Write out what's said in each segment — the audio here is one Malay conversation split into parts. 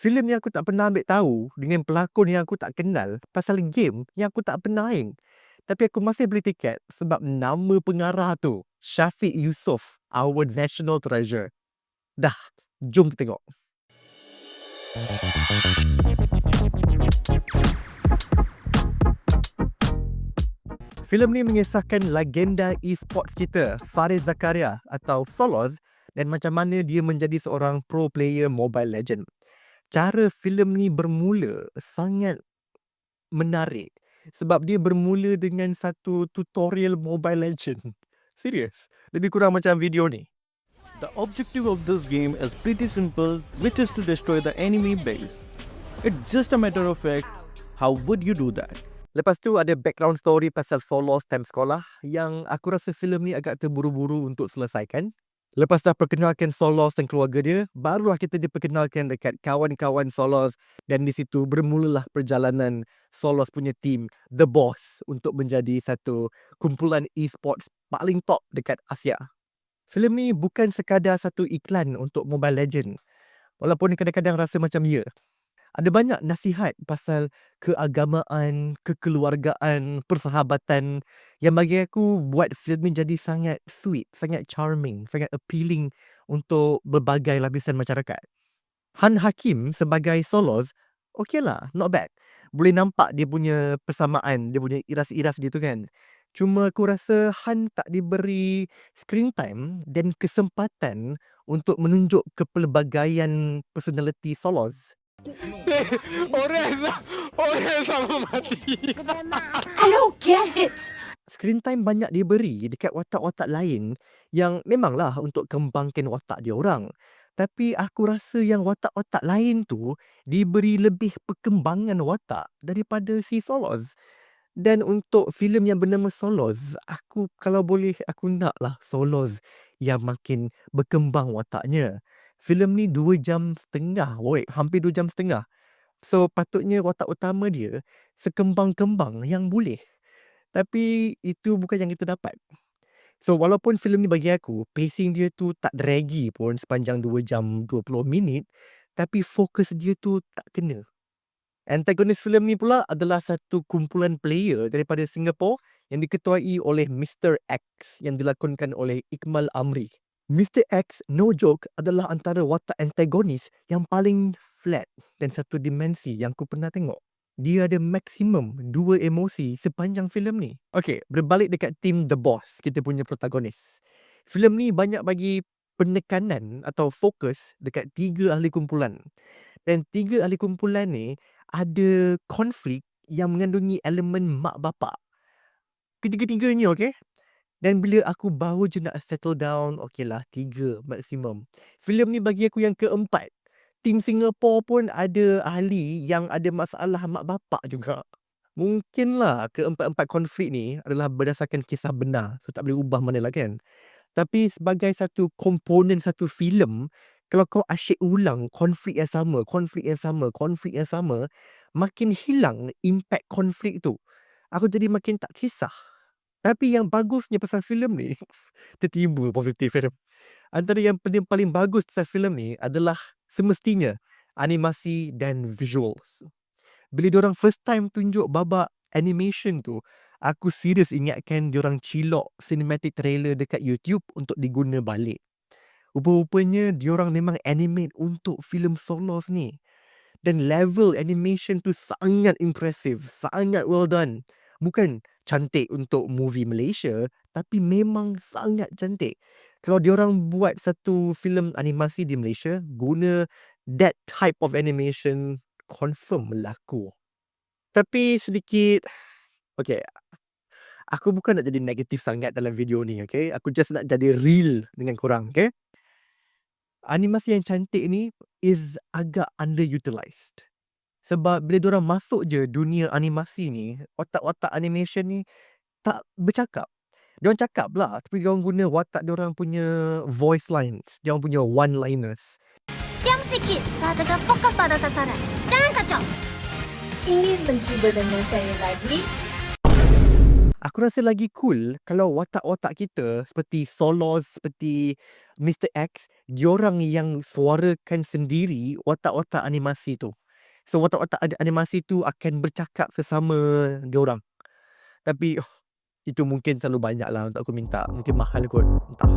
filem yang aku tak pernah ambil tahu dengan pelakon yang aku tak kenal pasal game yang aku tak pernah main. Tapi aku masih beli tiket sebab nama pengarah tu, Syafiq Yusof, our national treasure. Dah, jom tengok. Filem ni mengisahkan legenda e-sports kita, Faris Zakaria atau Solos dan macam mana dia menjadi seorang pro player Mobile Legend. Cara filem ni bermula sangat menarik sebab dia bermula dengan satu tutorial Mobile Legend. Serius, lebih kurang macam video ni. The objective of this game is pretty simple, which is to destroy the enemy base. It's just a matter of fact, how would you do that? Lepas tu ada background story pasal Solos time sekolah yang aku rasa filem ni agak terburu-buru untuk selesaikan. Lepas dah perkenalkan Solos dan keluarga dia, barulah kita diperkenalkan dekat kawan-kawan Solos dan di situ bermulalah perjalanan Solos punya team The Boss untuk menjadi satu kumpulan e-sports paling top dekat Asia. Filem ni bukan sekadar satu iklan untuk Mobile Legend. Walaupun kadang-kadang rasa macam ya. Ada banyak nasihat pasal keagamaan, kekeluargaan, persahabatan yang bagi aku buat filem ni jadi sangat sweet, sangat charming, sangat appealing untuk berbagai lapisan masyarakat. Han Hakim sebagai Solos, okay lah, not bad. Boleh nampak dia punya persamaan, dia punya iras-iras dia tu kan. Cuma aku rasa Han tak diberi screen time dan kesempatan untuk menunjuk kepelbagaian personality Solos. mati. I don't get it. Screen time banyak diberi dekat watak-watak lain yang memanglah untuk kembangkan watak dia orang. Tapi aku rasa yang watak-watak lain tu diberi lebih perkembangan watak daripada si Solos. Dan untuk filem yang bernama Solos, aku kalau boleh aku naklah Solos yang makin berkembang wataknya. Filem ni 2 jam setengah, woi, hampir 2 jam setengah. So patutnya watak utama dia sekembang-kembang yang boleh. Tapi itu bukan yang kita dapat. So walaupun filem ni bagi aku pacing dia tu tak draggy pun sepanjang 2 jam 20 minit, tapi fokus dia tu tak kena. Antagonis filem ni pula adalah satu kumpulan player daripada Singapore yang diketuai oleh Mr. X yang dilakonkan oleh Iqmal Amri. Mr. X, no joke, adalah antara watak antagonis yang paling flat dan satu dimensi yang aku pernah tengok. Dia ada maksimum dua emosi sepanjang filem ni. Okay, berbalik dekat tim The Boss, kita punya protagonis. Filem ni banyak bagi penekanan atau fokus dekat tiga ahli kumpulan. Dan tiga ahli kumpulan ni ada konflik yang mengandungi elemen mak bapak. Ketiga-tiganya, okay? Dan bila aku baru je nak settle down, okey lah, tiga maksimum. Filem ni bagi aku yang keempat. Tim Singapore pun ada ahli yang ada masalah mak bapak juga. Mungkinlah keempat-empat konflik ni adalah berdasarkan kisah benar. So tak boleh ubah mana lah kan. Tapi sebagai satu komponen satu filem, kalau kau asyik ulang konflik yang sama, konflik yang sama, konflik yang sama, makin hilang impact konflik tu. Aku jadi makin tak kisah. Tapi yang bagusnya pasal filem ni, tertimbul positif kan. Antara yang paling, paling bagus pasal filem ni adalah semestinya animasi dan visuals. Bila diorang first time tunjuk babak animation tu, aku serius ingatkan diorang cilok cinematic trailer dekat YouTube untuk diguna balik. Rupa-rupanya diorang memang animate untuk filem Solos ni. Dan level animation tu sangat impressive, sangat well done. Bukan cantik untuk movie Malaysia tapi memang sangat cantik. Kalau diorang buat satu filem animasi di Malaysia guna that type of animation confirm melaku. Tapi sedikit okay aku bukan nak jadi negatif sangat dalam video ni okay. Aku just nak jadi real dengan korang okay. Animasi yang cantik ni is agak underutilized. Sebab bila diorang masuk je dunia animasi ni, watak-watak animation ni tak bercakap. Diorang cakap lah, tapi diorang guna watak diorang punya voice lines, diorang punya one-liners. Diam sikit saat tengah fokus pada sasaran. Jangan kacau. ingin mencuba dengan saya lagi? Aku rasa lagi cool kalau watak-watak kita seperti Solos, seperti Mr. X, diorang yang suarakan sendiri watak-watak animasi tu. So watak-watak animasi tu akan bercakap sesama diorang. Tapi oh, itu mungkin terlalu banyak lah untuk aku minta. Mungkin mahal kot. Entah.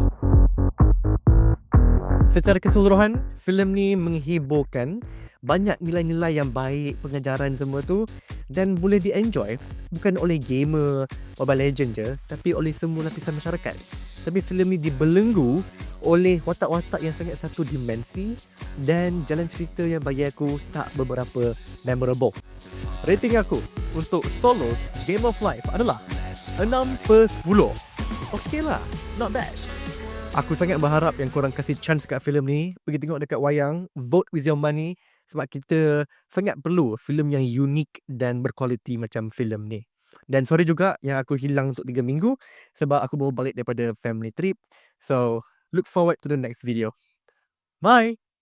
Secara keseluruhan, filem ni menghiburkan. Banyak nilai-nilai yang baik, pengajaran semua tu. Dan boleh di-enjoy bukan oleh gamer Mobile Legend je, tapi oleh semua lapisan masyarakat. Tapi filem ni dibelenggu oleh watak-watak yang sangat satu dimensi dan jalan cerita yang bagi aku tak beberapa memorable. Rating aku untuk Solos Game of Life adalah 6 per 10. Okay lah, not bad. Aku sangat berharap yang korang kasih chance kat filem ni. Pergi tengok dekat wayang. Vote with your money. Sebab kita sangat perlu filem yang unik dan berkualiti macam filem ni. Dan sorry juga yang aku hilang untuk 3 minggu. Sebab aku baru balik daripada family trip. So, look forward to the next video. Bye!